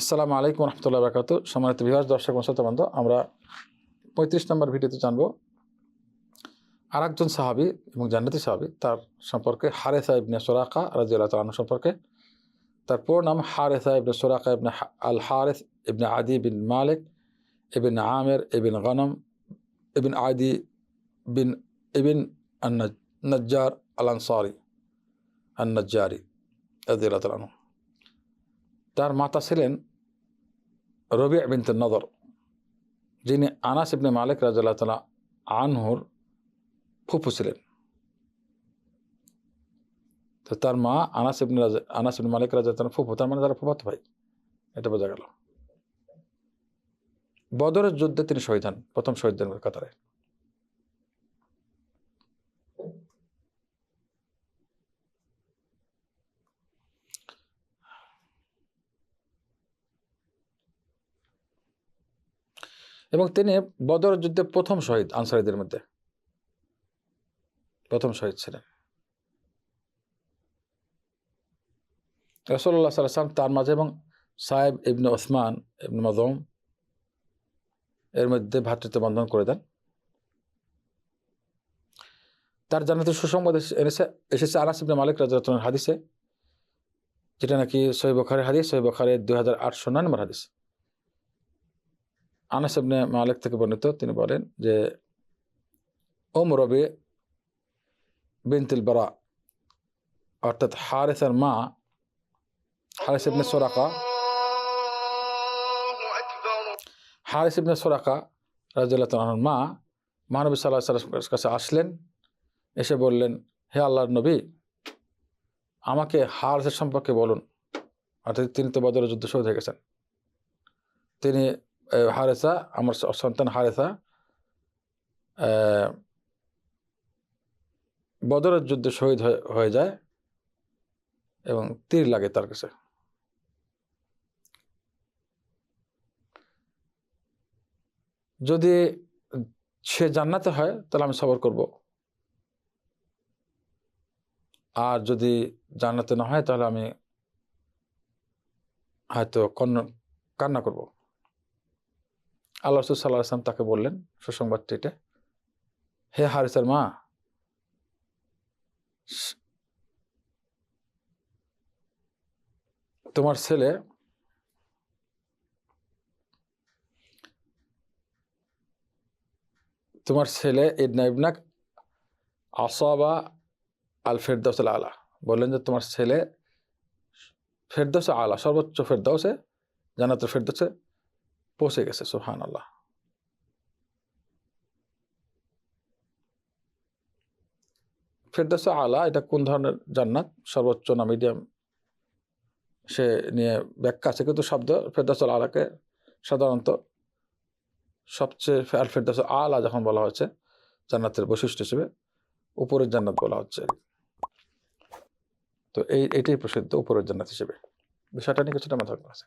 আসসালামু আলাইকুম রহমতুল্লাহ বরকাত। সম্মানিত বিভাগ দর্শক মশাত বন্ধ, আমরা পঁয়ত্রিশ নম্বর ভিডিওতে জানব আর একজন সাহাবি এবং জান্নাতি সাহাবি, তার সম্পর্কে হারেসা ইবনে সোরাকা রাজিউল্লাহ তালন সম্পর্কে। তার পুরো নাম হারেসা ইবনে সোরাকা ইবনে আল হারেস ইবনে আদি বিন মালিক ইবিন আমের ইবিন গনম ইবিন আদি বিন ইবিন নজ্জার আল আনসারি আন নজ্জারি রাজিউল্লাহ তালন তার মাতা ছিলেন রবি বিনত নদর, যিনি আনাস ইবনে মালিক রাজাল্লাহ তালা আনহুর ফুফু ছিলেন। তো তার মা আনাস ইবনে রাজা, আনাস ইবনে মালিক রাজা তালা ফুফু, তার মানে তারা ফুফাতো ভাই। এটা বোঝা গেল। বদরের যুদ্ধে তিনি শহীদ হন, প্রথম শহীদদের কাতারে। এবং তিনি বদর যুদ্ধে প্রথম শহীদ আনসারিদের মধ্যে। প্রথম শহীদ ছিলেন। রসল্লাহ সাল্লাম তার মাঝে এবং সাহেব ইবনে ওসমান ইবনে মদম এর মধ্যে ভ্রাতৃত্ব বন্ধন করে দেন। তার জানাতে সুসংবাদ এনেছে এসেছে আনাস ইবনে মালিক রাজার হাদিসে, যেটা নাকি সহি বখারের হাদিস সহি বখারের দুই হাজার আটশো নয় নম্বর হাদিস। আনাস মালিক থেকে বর্ণিত তিনি বলেন যে ওম রবি বিনতিল বরা, অর্থাৎ হারেসের মা হারেস ইবনে সোরাকা, হারেস ইবনে সোরাকা রাজিয়াল্লাহ তালাহর মা মহানবী সাল্লাহ কাছে আসলেন, এসে বললেন, হে আল্লাহর নবী, আমাকে হারেসের সম্পর্কে বলুন। অর্থাৎ তিনি তো বদরের যুদ্ধ শহীদ হয়ে গেছেন। তিনি হারেসা, আমার সন্তান হারেসা বদরের যুদ্ধে শহীদ হয়ে- হয়ে যায় এবং তীর লাগে তার কাছে। যদি সে জান্নাতে হয়, তাহলে আমি সবর করব। আর যদি জান্নাতে না হয়, তাহলে আমি হয়তো কন্ন কান্না করব। আল্লাহ রসুল সাল্লাহ আসলাম তাকে বললেন সুসংবাদটি এটা, হে হারিসের মা তোমার ছেলে তোমার ছেলে ইবনা ইবনাক আসাবা আল ফেরদাউস আল। বললেন যে, তোমার ছেলে ফেরদাউস আলা, সর্বোচ্চ ফেরদাউসে জানাত ফেরদাউসে পৌঁছে গেছে সুহান আল্লাহ ফেরদাউস আলা এটা কোন ধরনের জান্নাত? সর্বোচ্চ না মিডিয়াম সে নিয়ে ব্যাখ্যা আছে, কিন্তু শব্দ ফেরদাউস আল আলাকে সাধারণত সবচেয়ে আল ফেরদাউস আলা যখন বলা হচ্ছে জান্নাতের বৈশিষ্ট্য হিসেবে উপরের জান্নাত বলা হচ্ছে। তো এই, এটাই প্রসিদ্ধ উপরের জান্নাত হিসেবে। বিষয়টা নিয়ে কিছুটা মাথা আছে